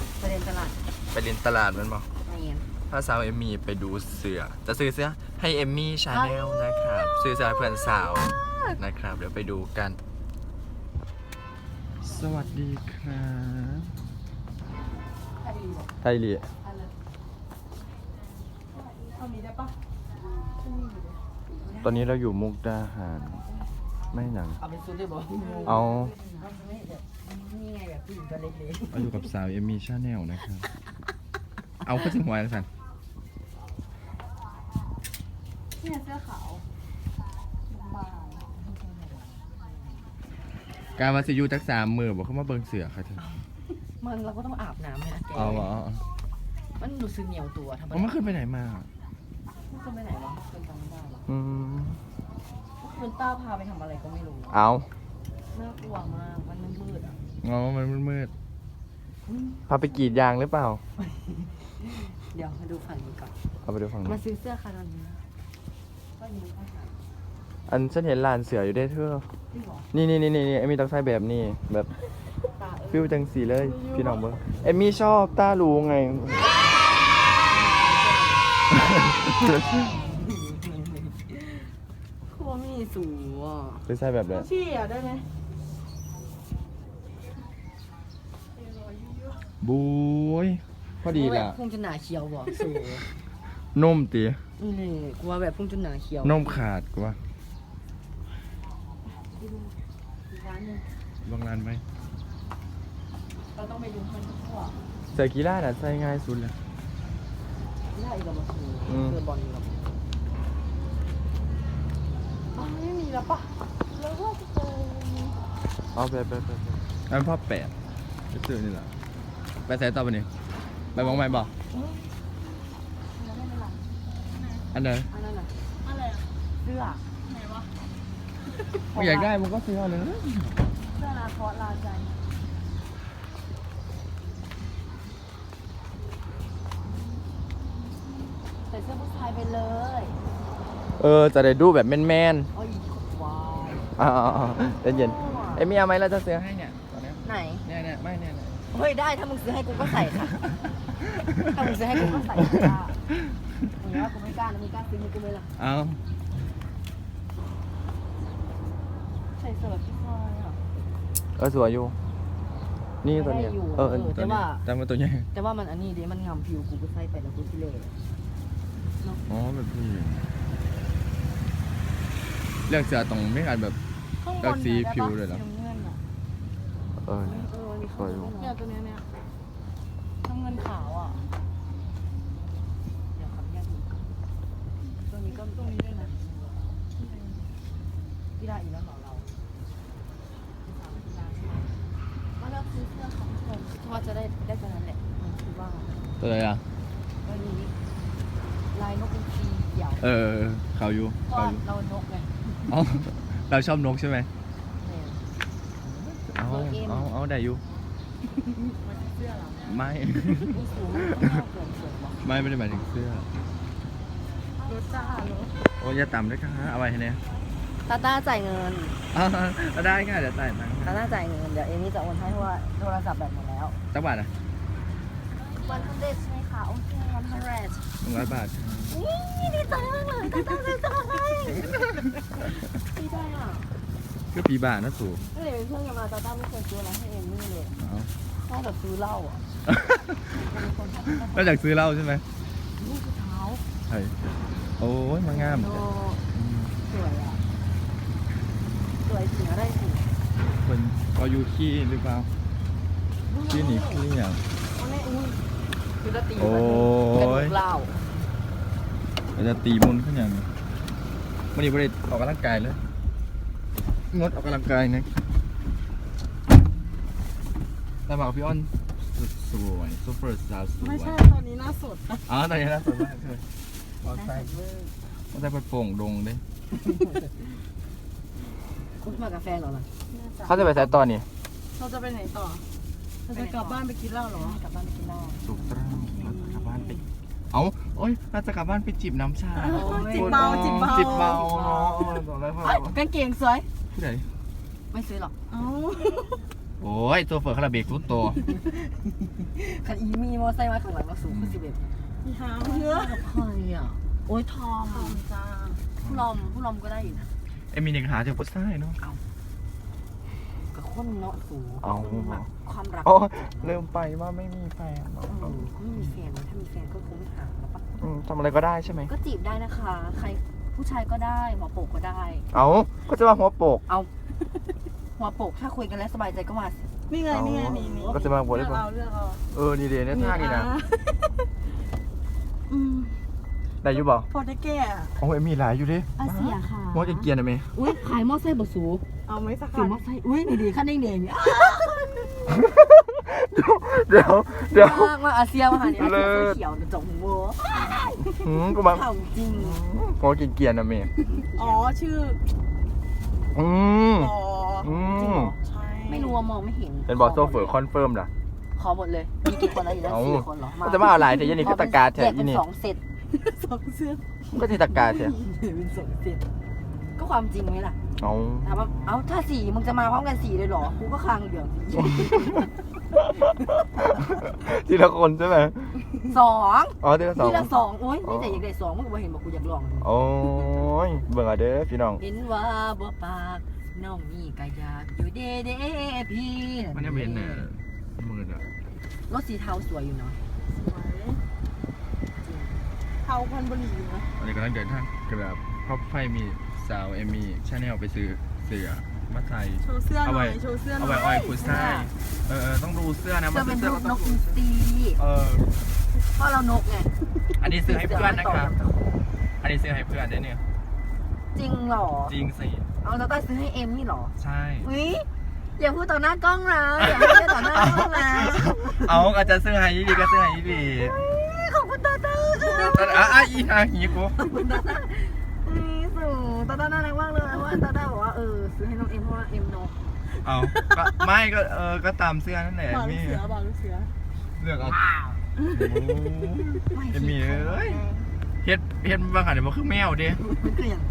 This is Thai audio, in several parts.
สิพาไปย่างตลาดประเด็นตลาดไปเรียนตลาดแมันบอกอะไรเงี้ยพาสาวเอมมี่ไปดูเสือ จะซื้อเสื้อให้เอมมี่ชาแนลนะครับ ซื้อเสื้อให้เพื่อนสาวนะครับ เดี๋ยวไปดูกัน สวัสดีครับไทยลีเอามีได้ปะตอนนี้เราอยู่มุกดาหาร ไม่หนังเอาเป็นซุปได้บ่เอานี่ไงแบบผู้หญิงตัวเล็กมาอยู่กับสาวเอมมี่ชาแนลนะครับ เอาเข้าถึงหัวแล้วสันๆเนี่ยเสื้อขาวบางการมาสิอยูจักสามมือบอกเขามาเบิ่งเสือค่ะเธอมันเราก็ต้องอาบน้ำเลยนะแกเอาเหรอมันรู้สึกเหนียวตัวทำไมเอาเมื่อคืนไปไหนมามันขึ้นไปไหนวะขึ้นจำไม่ได้หรออืม คุณต้าพาไปทำอะไรก็ไม่รู้เอาน่ากลัวมากมันมืดๆอะเงามันมืดๆพาไปกรีดยางหรือเปล่า เดี๋ยวมาดูฝั่งนี้ก่อนเอาไปดูฝั่งมานี้นซื้อเสื้อคาร์ดอนนี้ก็ยิ้มก็หายอันฉันเห็นลานเสืออยู่ได้เธอพี่หรอนี่นี่นี่นี่เอมมี่ต้องใส่แบบนี้แบบตาเอฟิลจังสีเลย พี่น้องเบิ้งเอมมี่ชอบต้ารู้ไงครัวมี สูอะไปใส่แบบเลยชี้อะได้ไหมบุ้ยพอดีละพุ่งจนหนาเขียวบ่สูนุ่มตีนี่เลยกลัวแบบพุ่งจนหนาเขียวนุ่มขาดกูว่าอีกร้านหนึงบางร้านไหมเราต้องไปดูคนทั่วใส่กีฬาน่ะใส่ง่ายสุดเลยไม่ได้อีกแล้วบ่สูอืมเจอบอลอีกแล้วอ๋อ ไม่มีแล้วปะแล้วก็จะเป็นเอาไปไปไปไปอันพ่อแปดไปซื้อนี่แหละไปใส่ต่อไปนี่ไปมองไปบอกอืมแล้วไม่เป็นไรอันไหนอันนั้นน่ะอะไรอะเสื้อไหนวะไม่อยากได้มันก็ซื้อเอาเลยนะเสื้อลาคอสลาใจใส่เสื้อผู้ชายไปเลย เออ จะได้ดูแบบแมนโอ้ยวายๆอ่าๆๆเย็นๆเอ้ยมีเอาไหมเราจะซื้อให้เนี่ยตอนเนี้ยไหน เนี่ยเนี่ยไม่เนี่ยเนี่ยเฮ้ยได้ถ้ามึงซื้อให้กูก็ใส่ค่ะ ถ้ามึงซื้อให้กูก็ใส่ค่ะอย่างนี้ว่ากูไม่กล้านะมึงกล้าซื้อให้กูไหมล่ะเอาใส่เสื้อแบบพี่ชายอะ เออสวยอยู่ นี่ตัวเนี้ยไม่ได้อยู่เออเออเออตัวแต่นี้ว่า แต่ว่าตัวใหญ่แต่ว่ามันอันนี้ดิมันงามผิวกูก็ใส่ไปแล้วกูสิเล่อ๋อแบบนี้ เลือกเสื้อตรงไม่อาจแบบ ข้างบก็นสีนี่ผิวเลยเหรอ สีน้ำเงินอะเออ เออมีสวยอยู่ เนี่ยตัวเนี้ยเนี่ยน้ำเงินขาวอะเดี๋ยวขออนุญาตดูก่อนตัวนี้ก็ตรงนี้ด้วยนะพี่ได้อีกแล้วเหรอเรามาเลือกซื้อเสื้อของผมคิดว่าจะได้ได้ตัวนั้นแหละมันคือว่าตัวอะไรอะ วันนี้ลายนกอินทรีเขียวเออเขาอยู่ก็เขาอยู่เรานกไง อ๋อเราชอบนกใช่ไหมเนี่ยเอาเบอร์เอ็มเอาเอาได้อยู่มันเสื้อเราไม่มีสูงมากเกินเกินบอกไม่ไม่ได้หมายถึงเสื้อรถจ้ารถโอ้ยอย่าต่ำด้วยค่ะเอาไว้ให้เนี่ยตาต้าจ่ายเงินอ๋อได้ค่ะเดี๋ยวจ่ายตังค์ตาต้าจ่ายเงินเดี๋ยวเอมี่จะโอนให้เพราะว่าโทรศัพท์แบตหมดแล้วสักบาทอะวันพันเดใช่ไหมคะโอเควันพันเดหนึ่งร้อยบาท นี่ดีใจมากเลยตาต้าดีใจดีใจอะก็ปีบาทนะสูก็เลยเป็นเพื่อนกันมาตาต้าไม่เคยซื้ออะไรให้เอมี่เลยเอาแค่แบบซื้อเหล้าอะเป็นคนชอบแล้วอยากซื้อเหล้าใช่ไหมนี่คือเท้าใช่โอ้ยมางามโอ้อืมสวยอะสวยถึงอะไรสิคนก็อยู่ขี้หรือเปล่าขี้หนีขี้อย่างอันนี้อุ้ยคือจะตีโอ้กระดูยก เหล้าเราจะตีมุนขึ้นอย่างวันนี้บริออกกำลังกายเลยงดออกกำลังกายนะแต่บอกพี่อ้อนสุดสวยซูเปอร์สตาร์สวยไม่ใช่ตอนนี้หน้าสดอ๋อตอนนี้น่าสวยมากเลยมอไซค์มอไซค์ไปโป่งดงเด้คุณมากับแฟนเหรอล่ะเขาจะไปสายตอนนี้เราจะไปไหนต่อเราจะกลับบ้านไปกินเหล้าเหรอกลับบ้านไปกินเหล้าถูกต้อง เราจะกลับบ้านไปเอาโอ้ยเราจะกลับบ้านไปจิบน้ำชาจิบเบาจิบเบาจิบเบาเนาะตอนแรกว่าเอ้ยกางเกงสวยผู้ใดไม่ซื้อหรอกเอ้าโอ้ยโซเฟอร์คาราเบกสุดโตคันอีมีมอไซค์มาข้างหลังมาสูงขึ้นสิบเอ็ดอีหาเนื้อใครอะโอ้ยทอมทำจ้าผู้ลอมผู้ลอมก็ได้อยู่นะเอ็มมีเด็กหาเจอผู้ชายเนาะกับ คนเนาะสูงเอาแบบความรักโอ้ลืมไปว่าไม่มีแฟนเออไม่มีแฟนนะถ้ามีแฟนก็คงไม่หาแล้วปะอืมทำอะไรก็ได้ใช่ไหม ก็จีบได้นะคะ ใครผู้ชายก็ได้หัวโปกก็ได้ เอาก็จะมาหัวโปกเอาหัวโปกถ้าคุยกันแล้วสบายใจก็มาสินี่ไงนี่ไงนี่นี่ก็จะมาหัวเลืได้อกปะเอาเลือกเอาเออนี่เดเนี่ยท่านี่นะอืมได้อยู่บ่พอได้แก่โอ้ยมีหลายอยู่ดิอาเซียค่ะหัวเกียร์นะเมย์อุ้ยขายมอไซค์บสู เอาไหมสักถืคัอนมอไซค์อุ้ยนี่ดีขั้นเด้งเด้งเนี่ยเดี๋ยวเดี๋ยว มากมาอาเซียมาหาเนี่ยอาเลิเซียศเขียวจงหัวหืมกูมาเข่าจริงหัวเกียร์นะเมย์อ๋อชื่ออืมอ๋ออืจริงมเหรอใช่ไม่รู้ว่ามองไม่เห็นเป็นบอสโซเฟอร์คอนเฟิร์มนะขอหมดเลยมีกี่คนแล้วอยู่แล้วเอาสี่คนเหรอก็จะมาเอาหลายแต่ยันนี่คือตะการแถแยวกอีเป็นนี่สองเซตสองเสื้อก็ที่ตะการแถวเป็นสองเซตก็ความจริงไหมล่ะ เอาถามว่าเอ้าถ้าสี่มึงจะมาพร้อมกันสี่เลยเหรอ กูก็คางเหลืองทีละคนใช่ไหมสองอ๋อทีละสอทีงละสองโอ้ยอ๋อนี่แต่อยากได้สองมึงก็บ่เห็นบอกกูอยากลองโอ้ยเบิ่งเอาเด้อพี่น้องเห็นว่าบ่ปากน้องนี่ก็อยากอยู่เด้เด้พี่มันจะเป็นเนี่ยมืดอะรถสีเทาสวยอยู่เนาะสวยเทาพันบุหรี่อยู่นะอันนี้กำลังเดินทางกับแบบพ่อไฟมี สาวเอมี่ชาแนลไปซื้อเสื้อมาใส่โชว์เสื้อหเอาน่ไว้อยโชว์เสื้อหน่เอาอยไว้อ้อยผู้ชายเออเออต้องดูเสื้อนะมัจะนเป็นเสื้อรูปก็นต้องกอินซีเออ เพราะเรานกไงอันนี้ซื้อให้เพื่อนนะครับอันนี้ซื้อให้เพื่อนได้เนี่ย จริงเหรอ จริงสิเอาตาต้าซื้อให้เอ็มนี่เหรอ ใช่ อุ้ยอย่าพูดต่อหน้ากล้องนะอย่าพูดต่อหน้ากล้องนะเอาก็จะซื้อให้ยี่ดีก็ซื้อให้ยี่ดีขอบคุณตาต้าอะอะอีฮาฮีกูขอบคุณตาต้าอุ้ยสู ตาต้าน่ารักมากเลยว่าตาต้าบอกว่าเออซื้อให้น้องเอ็มเพราะว่าเอ็มนกเอาก็ไม่ก็เออก็ตามเสื้อนั่นแหละบางลูมี่กเสือบางลูกเสือเลือกเอาไม่เอ็มมี่เอ้ยเฮ็ดเฮ็ดบางขันเดี๋ยวมันคือแมวเด้มันคืออย่าง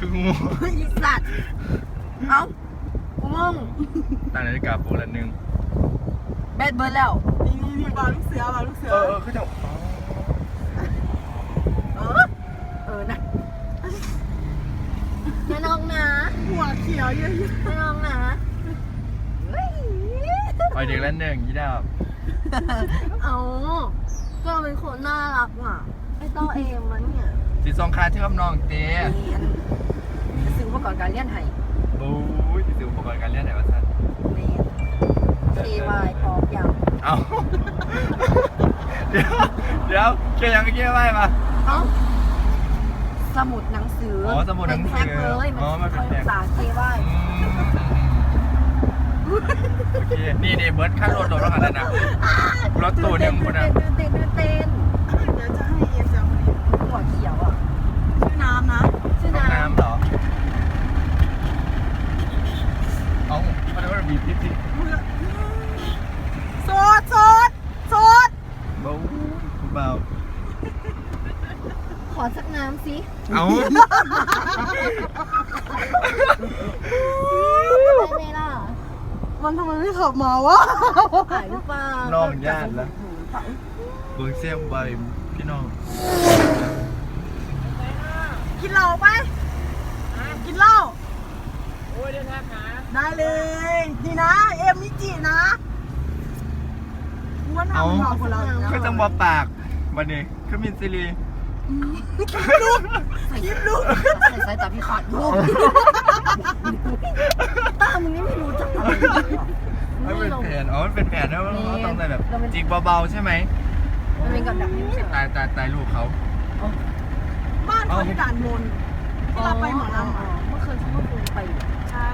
คืองูอีสัตว์เอ้ากูงงตั้งนาฬิกาปลุกละหนึ่งแบดเบิร์ดแล้วนี่นี่นี่บางลูกเสือบางลูกเสือเออเออเขาจะ เออเออนะ นะน้องนะหัวเขียวเยอะนะน้องนะเฮ้ยปล่อยเด็กละหนึ่งยี่ดาวเอาก็เป็นคนน่ารักอะไอ้ต้อเอมมันเนี่ยสีสองคาเชื่อมน้องเต้เรียนซื้ออุปกรณ์การเรียนให้บู๊ยสีอุปกรณ์การเล่นไหนวะสันเรียน KY พร้อมยังเอาเดี๋ยวเดี๋ยวเกี่ยวยังเกี่ยวไว้ปะเอ้า สมุดหนังสืออ๋อสมุดหนังสือเป็นแพ็คเลยอ๋อมันเป็นแพ็ค ภาษา KY อืมโอเคนี่นี่เบิร์ดขั้นรถโดดแล้วกันนะ รถตู้หนึ่งคนนะตื่นเต้นตื่นเต้นเดี๋ยวจะให้เอ็มแซวคนนี้หัวเขียวอะชื่อน้ำนะชื่อห้องน้ำน้ำเหรอ เอาเขาเรียกว่าบีบนิดนิด โสดโสดโสด เบาเบา ขอ สักน้ำสิเอาได้ไหมล่ะมันทำไมไม่ขับมาวะถ่ายหรือเปล่าน้องญาติละ เบิร์ดเซียมใบพี่น้อง กินเหล้าไปกินเหล้าโอ้ยเดี๋ยวนะได้เลยนี่นะ เอ็มนิจินะกูว่าน้ำมันเหมาะคนเราอยู่นะ คือจังบอปากวันนี้คือมินซิลี คลิปลูกใส่สายตาพี่ขาดลูกตามึงนี่ไม่รู้จักอะไรเลยไม่เป็นแผนอ๋อมันเป็นแผนนะว่าเราต้องแต่แบบจิกเบาๆใช่ไหมมันเป็นกับดักนี่ไม่ใช่ตายตายตายลูกเขาบ้านเขาที่ด่านบนที่เราไปหมอลำเมื่อคืนฉันเมื่อคืนไปใช่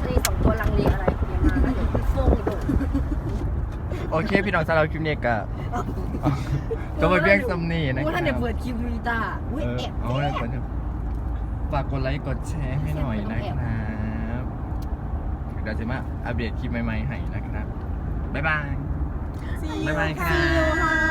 ชนีสองตัวลังเลอะไรอย่ามานะเดี๋ยวฟงอีกโดดโอเค พี่น้องสำหรับคลิปนี้ก็ จะไปเบี้ยงซัมนี่นะคกูรับท่านเดี๋ยวเปิดคลิปยูนิตาอุ้ยเออแอบเอาเลยเปิดเถอะฝากกดไลค์กดแชร์ให้หน่อยนะครับเดี๋ยวจะมาอัปเดตคลิปใหม่ๆให้นะครับ บ๊ายบาย See you บ๊ายบายค่ะซีอูค่ะ